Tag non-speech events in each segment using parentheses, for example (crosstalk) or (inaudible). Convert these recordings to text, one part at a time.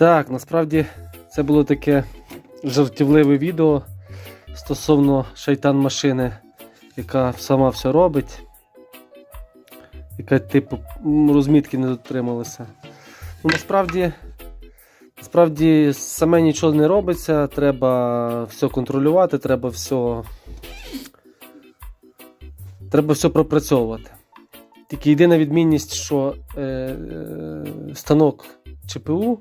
Так, насправді це було таке жартівливе відео стосовно шайтан машини, яка сама все робить, яка типу розмітки не дотрималася. Ну, насправді, насправді саме нічого не робиться, треба все контролювати, треба все. Треба все пропрацьовувати. Тільки єдина відмінність, що е, е, станок ЧПУ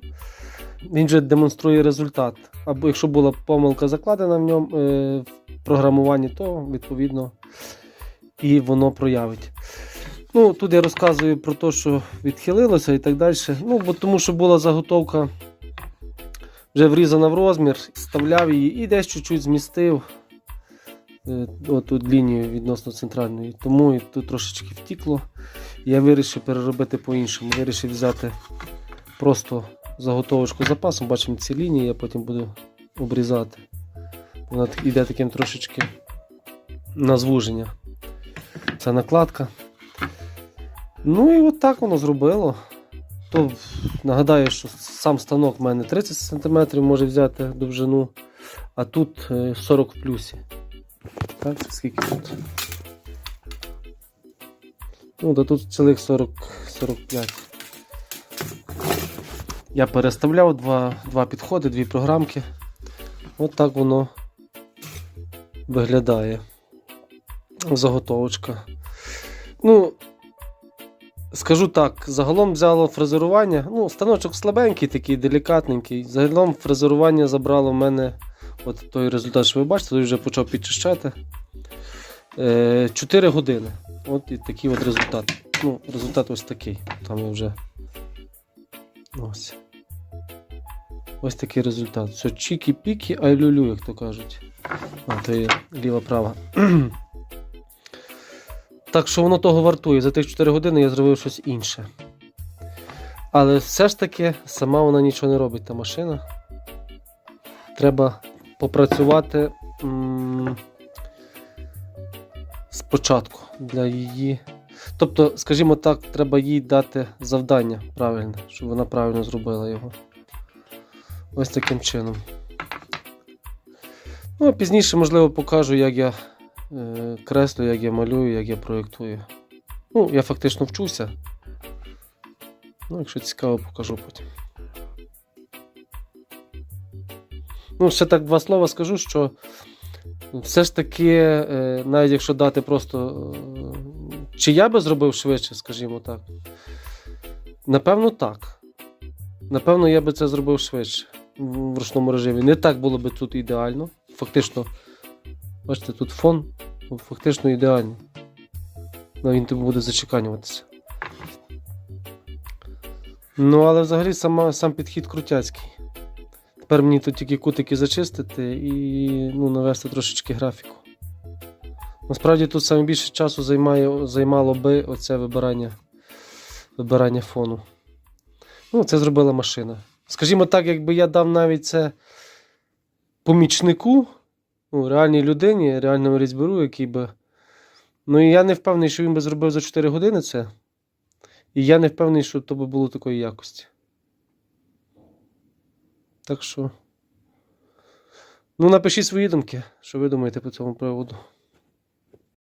він же демонструє результат. Або якщо була помилка закладена в ньому е, в програмуванні, то відповідно і воно проявить. Ну, тут я розказую про те, що відхилилося і так далі. Ну, бо тому що була заготовка вже врізана в розмір, вставляв її і десь чуть-чуть змістив е, отут лінію відносно центральної. Тому і тут трошечки втікло. Я вирішив переробити по-іншому. Вирішив взяти просто заготовочку запасом. Бачимо ці лінії, я потім буду обрізати. Вона йде таким трошечки на звуження. Це накладка. Ну і от так воно зробило. То нагадаю, що сам станок в мене 30 см може взяти довжину, а тут е, 40 в плюсі. Так, скільки тут? Ну, да тут цілих 40, 45. Я переставляв два, два підходи, дві програмки. От так воно виглядає. Заготовочка. Ну, скажу так, загалом взяло фрезерування. Ну, станочок слабенький, такий делікатненький. Загалом фрезерування забрало в мене от той результат, що ви бачите, той вже почав підчищати. 4 години. От і такий от результат. Ну, результат ось такий. Там я вже. Ось. Ось такий результат. Все чікі-пікі, ай люлю, як то кажуть. А, то є ліва-права. (clears throat) так що воно того вартує. За тих 4 години я зробив щось інше. Але все ж таки сама вона нічого не робить, та машина. Треба попрацювати спочатку для її. Тобто, скажімо так, треба їй дати завдання правильне, щоб вона правильно зробила його. Ось таким чином. Ну, а пізніше, можливо, покажу, як я е, креслю, як я малюю, як я проєктую. Ну, я фактично вчуся. Ну, якщо цікаво, покажу потім. Ну, ще так два слова скажу, що все ж таки, е, навіть якщо дати просто. Чи я би зробив швидше, скажімо так. Напевно, так. Напевно, я би це зробив швидше в ручному режимі. Не так було би тут ідеально. Фактично, бачите, тут фон фактично ідеально. Ну, він тобі буде зачеканюватися. Ну, але взагалі сама, сам підхід крутяцький. Тепер мені тут тільки кутики зачистити і ну, навести трошечки графіку. Насправді тут саме більше часу займає, займало би оце вибирання, вибирання фону. Ну, це зробила машина. Скажімо так, якби я дав навіть це помічнику, ну, реальній людині, реальному різьберу, який би. Ну і я не впевнений, що він би зробив за 4 години це. І я не впевнений, що то би було такої якості. Так що. Ну, напишіть свої думки, що ви думаєте по цьому приводу.